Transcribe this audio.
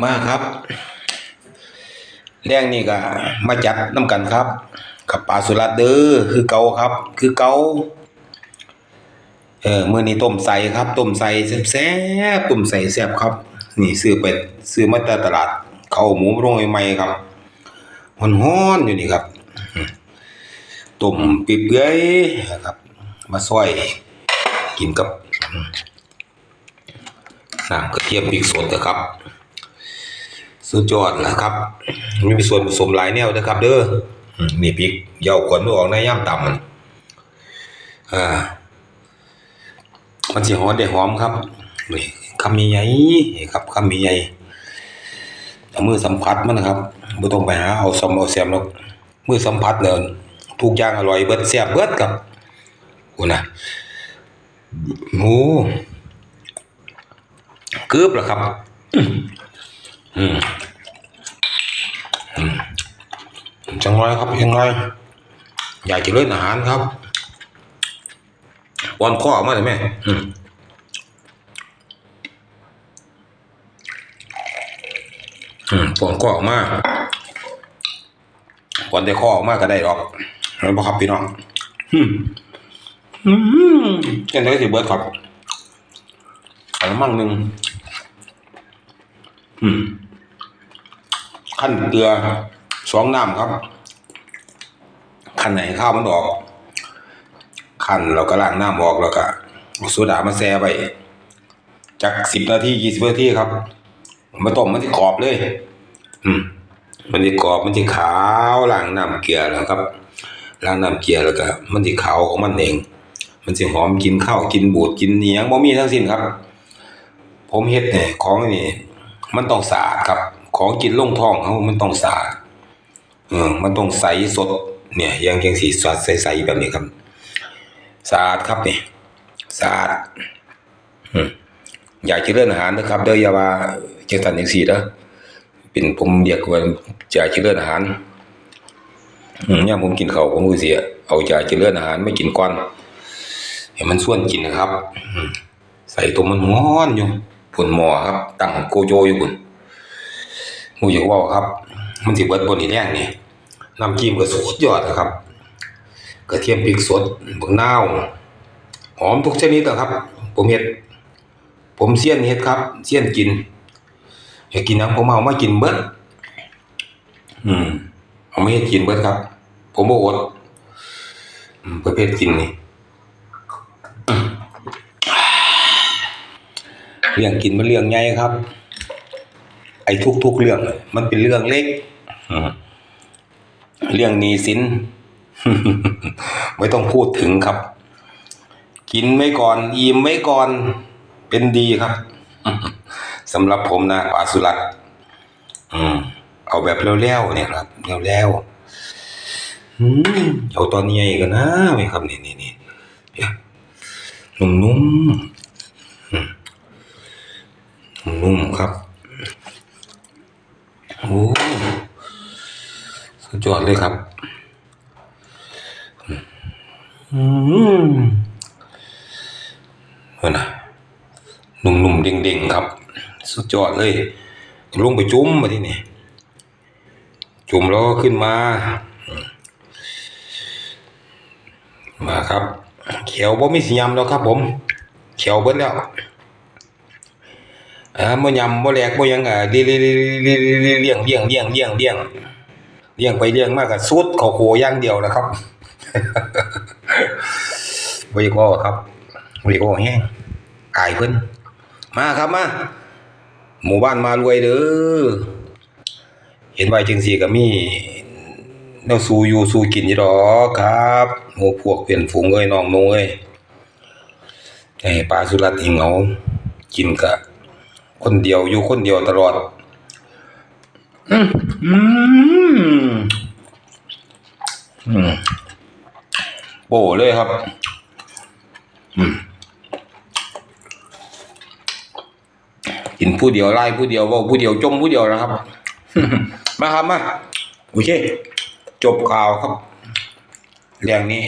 มาครับแรงนี่ก็มาจัดน้ำกันครับ กับปลาสุรัตเด้อคือเกาครับ คือเกาเออมื้อนี้ต้มใส่ครับต้มใส่แซ่บต้มใส่แซ่บครับ นี่ซื้อไปซื้อมาจากตลาด เขาหมูโรงใหม่ครับฮ้อนๆอยู่นี่ครับอืมต้มเปื่อยๆนะครับ มาซอยกินกับน้ำกระเทียมพริกสดนะครับ สุดยอดนะครับมีส่วนผสมหลายแนวนะครับ เด้อมนี่พริกเหยาขวนมันออกในย่ำต่ำมันอ่ามันสิหอมได้หอมครับนี่คำมีใหญ่ครับคำมีใหญ่มือสัมผัสมันนะครับบ่ต้องไปหาเอาซอมเอาแซมหรอกมือสัมผัสเนี่ยทุกอย่างอร่อยเบิดแซ่บเบิดครับคุณน่ะโอ้เกือบล้วครับ อืมอืม จังไรครับยังไงอยากจะเล่นอาหารครับ วันข้อออกมาเลยแม่อืมอืมปอนข้อออกมาปอนได้ข้อออกมาก็ได้หรอกแล้วบ่ครับพี่น้องอืมอืมยังไงสิเบิร์ดครับใส่น้ำมันหนึ่งอืมขั้นเกลือ สองน้ำครับขั้นไหนข้าวมันออกขั้นเราก็ล้างน้ำออกแล้วก็โซดามาแช่ไว้จากสิบนาทียี่สิบนาทีครับมาต้มมันจะกรอบเลย อืม มันจะกรอบมันจะขาวล้างน้ำเกลือแล้วครับล้างน้ำเกลือแล้วก็ มันจะขาวของมันเอง มันจะหอมกินข้าวกินบูดกินเนียงบ่มีทั้งสิ้นครับ ผมเฮ็ดเนี่ยของนี่มันต้องสะอาดครับ ของกินลงท้องเขามันต้องสะอาด เออมันต้องใสสดเนี่ยยังยังสีสดใสๆแบบนี้ครับสะอาดครับเนี่ยสะอาดอยากจะเลื่อนอาหารนะครับเด้อยาว่าจังสันจังซี่เด้อเป็นผมเรียกว่าอยากจะเลื่อนอาหารอืมยผมกินเขาผมก็สิเอาอยากจะเลื่อนอาหารไม่กินก่อนให้มันส่วนกินนะครับใส่ตัวมันร้อนอยู่ผุนหมอครับตั้งโกโจอยู่พุ่นหมูอยากว่าครับ มันสิเบิดบนอีแรงนี่ น้ำจิ้มก็สุดยอดนะครับ กระเทียมพริกสดบักนาวหอมทุกชนิดนะครับ ผมเฮ็ด ผมเซียนเฮ็ดครับเซียนกินอยากกินหยังผมเอามากินเบิดอืมเอาไมาเฮ็ดกินเบิดครับ ผมบ่อดอืมประเภทกินนี่เรื่องกินมันเรื่องใหญ่ครับ ไอ้ทุกๆเรื่อง มันเป็นเรื่องเล็กอืม เรื่องหนี้สินไม่ต้องพูดถึงครับ กินไว้ก่อน อิ่มไว้ก่อน เป็นดีครับสำหรับผมนะปาสุรัตน์เอาแบบแล้วๆเนี่ยครับแล้วๆเอาตอนใหญ่กันนะไหมครับนี่นี่นี่นุ่มๆนุ่มครับโอ้ สุดยอดเลยครับ อืมเห็นนะนุ่มๆเด้งๆครับ สุดยอดเลย ลงไปจุ่มมาที่นี่ จุ่มแล้วก็ขึ้นมา มาครับ เขียวบ่มีสียำแล้วครับ ผม เขียวเบิดแล้วอ่าบ่ยำบ่แหลกบ่ยังอะเลี้ยงเลี้ยงเลี้ยงเลี้ยงเลี้ยงเลี้ยง ลี้ยงเลี้ยงไปเลี้ยงมาก็สุดเข้าโคอย่างเดียวนะครับบ่อยากเว้าครับบ่อยากเว้าแฮงอายเพิ่นมาครับมาหมู่บ้านมารวยเด้อเห็นไว้จังซี่ก็มีแนวสูอยู่สูกินอยู่ดอกครับหมู่พวกเพื่อนฝูงเอ้ยน้องนุ่งเอ้ยให้ปลาสุรัตน์หิงเอากินกะคนเดียวอยู่คนเดียวตลอด อืม อืมอืมโป้เลยครับ อืมกินผู้เดียวไล่ผู้เดียวว่าผู้เดียวจมผู้เดียวนะครับ มาครับมาโอเค จบข่าวครับเรื่องนี้